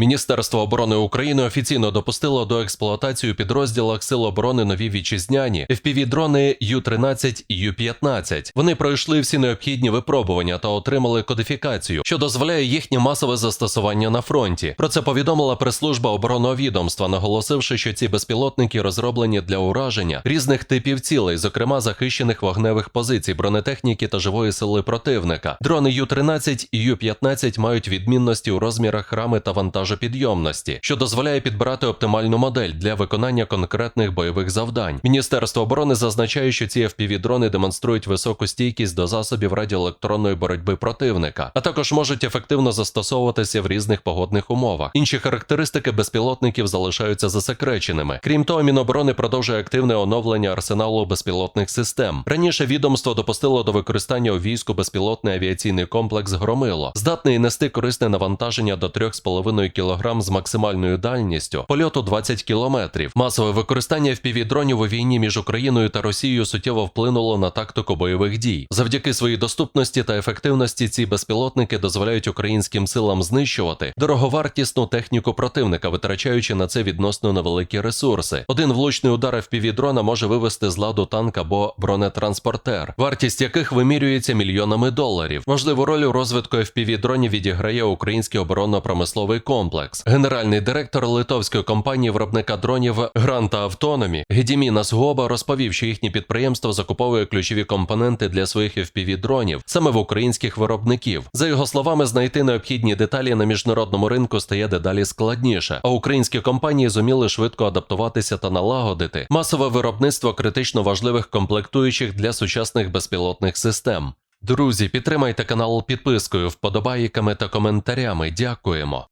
Міністерство оборони України офіційно допустило до експлуатації підрозділах Сил оборони нові вітчизняні FPV-дрони Ю-13 і Ю-15. Вони пройшли всі необхідні випробування та отримали кодифікацію, що дозволяє їхнє масове застосування на фронті. Про це повідомила прес-служба оборонного відомства, наголосивши, що ці безпілотники розроблені для ураження різних типів цілей, зокрема захищених вогневих позицій, бронетехніки та живої сили противника. Дрони Ю-13 і Ю-15 мають відмінності у розмірах рами та вантажопідйомності, що дозволяє підбирати оптимальну модель для виконання конкретних бойових завдань. Міністерство оборони зазначає, що ці FPV-дрони демонструють високу стійкість до засобів радіоелектронної боротьби противника, а також можуть ефективно застосовуватися в різних погодних умовах. Інші характеристики безпілотників залишаються засекреченими. Крім того, Міноборони продовжує активне оновлення арсеналу безпілотних систем. Раніше відомство допустило до використання у війську безпілотний авіаційний комплекс Громило, здатний нести корисне навантаження до 3,5 кг з максимальною дальністю польоту 20 км. Масове використання FPV-дронів у війні між Україною та Росією суттєво вплинуло на тактику бойових дій. Завдяки своїй доступності та ефективності ці безпілотники дозволяють українським силам знищувати дороговартісну техніку противника, витрачаючи на це відносно невеликі ресурси. Один влучний удар FPV-дрона може вивести з ладу танк або бронетранспортер, вартість яких вимірюється мільйонами доларів. Важливу роль у розвитку FPV-дронів відіграє український оборонно-промисловий комплекс. Генеральний директор литовської компанії виробника дронів Гранта Автономі Гедімінас Гоба розповів, що їхнє підприємство закуповує ключові компоненти для своїх FPV-дронів саме в українських виробників. За його словами, знайти необхідні деталі на міжнародному ринку стає дедалі складніше, а українські компанії зуміли швидко адаптуватися та налагодити масове виробництво критично важливих комплектуючих для сучасних безпілотних систем. Друзі, підтримайте канал підпискою, вподобайками та коментарями. Дякуємо.